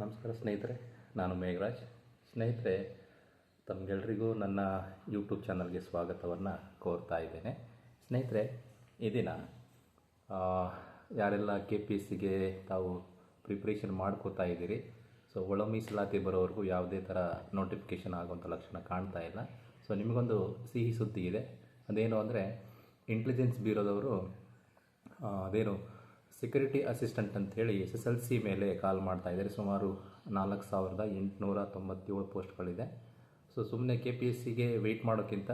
ನಮಸ್ಕಾರ ಸ್ನೇಹಿತರೆ, ನಾನು ಮೇಘರಾಜ್. ಸ್ನೇಹಿತರೆ, ತಮಗೆಲ್ರಿಗೂ ನನ್ನ ಯೂಟ್ಯೂಬ್ ಚಾನಲ್ಗೆ ಸ್ವಾಗತವನ್ನು ಕೋರ್ತಾ ಇದ್ದೇನೆ. ಸ್ನೇಹಿತರೆ, ಈ ದಿನ ಯಾರೆಲ್ಲ ಕೆ ಪಿ ಎಸ್ ಸಿಗೆ ತಾವು ಪ್ರಿಪ್ರೇಷನ್ ಮಾಡ್ಕೋತಾ ಇದ್ದೀರಿ, ಸೊ ಒಳ ಮೀಸಲಾತಿ ಬರೋವರೆಗೂ ಯಾವುದೇ ಥರ ನೋಟಿಫಿಕೇಷನ್ ಆಗುವಂಥ ಲಕ್ಷಣ ಕಾಣ್ತಾ ಇಲ್ಲ. ಸೊ ನಿಮಗೊಂದು ಸಿಹಿ ಸುದ್ದಿ ಇದೆ. ಅದೇನು ಅಂದರೆ ಇಂಟೆಲಿಜೆನ್ಸ್ ಬ್ಯೂರೋದವರು ಅದೇನು ಸೆಕ್ಯೂರಿಟಿ ಅಸಿಸ್ಟೆಂಟ್ ಅಂತೇಳಿ ಎಸ್ ಎಸ್ ಎಲ್ ಸಿ ಮೇಲೆ ಕಾಲ್ ಮಾಡ್ತಾ ಇದ್ದಾರೆ. ಸುಮಾರು ನಾಲ್ಕು ಸಾವಿರದ ಎಂಟುನೂರ ತೊಂಬತ್ತೇಳು ಪೋಸ್ಟ್ಗಳಿದೆ. ಸೊ ಸುಮ್ಮನೆ ಕೆ ಪಿ ಎಸ್ ಸಿಗೆ ವೆಯ್ಟ್ ಮಾಡೋಕ್ಕಿಂತ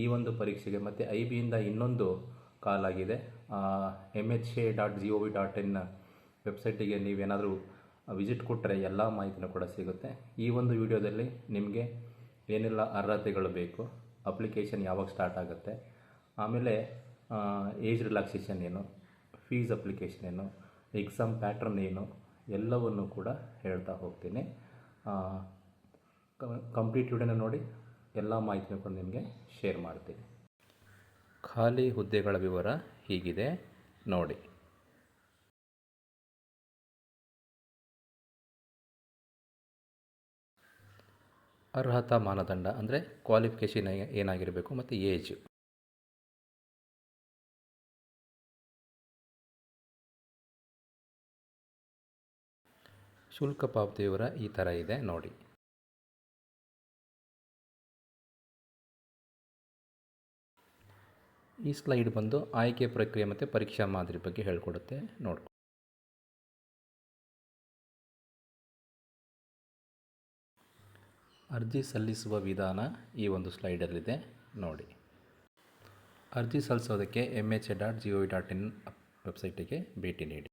ಈ ಒಂದು ಪರೀಕ್ಷೆಗೆ ಮತ್ತು ಐ ಬಿಯಿಂದ ಇನ್ನೊಂದು ಕಾಲ್ ಆಗಿದೆ. M H A dot G O V dot in ವೆಬ್ಸೈಟಿಗೆ ನೀವೇನಾದರೂ ವಿಸಿಟ್ ಕೊಟ್ಟರೆ ಎಲ್ಲ ಮಾಹಿತಿನೂ ಕೂಡ ಸಿಗುತ್ತೆ. ಈ ಒಂದು ವಿಡಿಯೋದಲ್ಲಿ ನಿಮಗೆ ಏನೆಲ್ಲ ಅರ್ಹತೆಗಳು ಬೇಕು, ಅಪ್ಲಿಕೇಶನ್ ಯಾವಾಗ ಸ್ಟಾರ್ಟ್ ಆಗುತ್ತೆ, ಆಮೇಲೆ ಏಜ್ ರಿಲ್ಯಾಕ್ಸೇಷನ್ ಏನು ಫೀಸ್ ಅಪ್ಲಿಕೇಶನ್ ಏನು ಎಕ್ಸಾಮ್ ಪ್ಯಾಟ್ರನ್ ಏನು, ಎಲ್ಲವನ್ನು ಕೂಡ ಹೇಳ್ತಾ ಹೋಗ್ತೀನಿ. ಕಂಪ್ಲೀಟ್ ನೋಡಿ, ಎಲ್ಲ ಮಾಹಿತಿನ ಕೂಡ ನಿಮಗೆ ಶೇರ್ ಮಾಡ್ತೀನಿ. ಖಾಲಿ ಹುದ್ದೆಗಳ ವಿವರ ಹೀಗಿದೆ, ನೋಡಿ. ಅರ್ಹತಾ ಮಾನದಂಡ ಅಂದರೆ ಕ್ವಾಲಿಫಿಕೇಷನ್ ಏನಾಗಿರಬೇಕು ಮತ್ತು ಏಜ್ ಶುಲ್ಕ ಪಾವತಿ ವಿವರ ಈ ಥರ ಇದೆ, ನೋಡಿ. ಈ ಸ್ಲೈಡ್ ಬಂದು ಆಯ್ಕೆ ಪ್ರಕ್ರಿಯೆ ಮತ್ತು ಪರೀಕ್ಷಾ ಮಾದರಿ ಬಗ್ಗೆ ಹೇಳ್ಕೊಡುತ್ತೆ, ನೋಡ್ಕೊ. ಅರ್ಜಿ ಸಲ್ಲಿಸುವ ವಿಧಾನ ಈ ಒಂದು ಸ್ಲೈಡಲ್ಲಿದೆ, ನೋಡಿ. ಅರ್ಜಿ ಸಲ್ಲಿಸೋದಕ್ಕೆ M H A dot G V dot in ವೆಬ್ಸೈಟಿಗೆ ಭೇಟಿ ನೀಡಿ.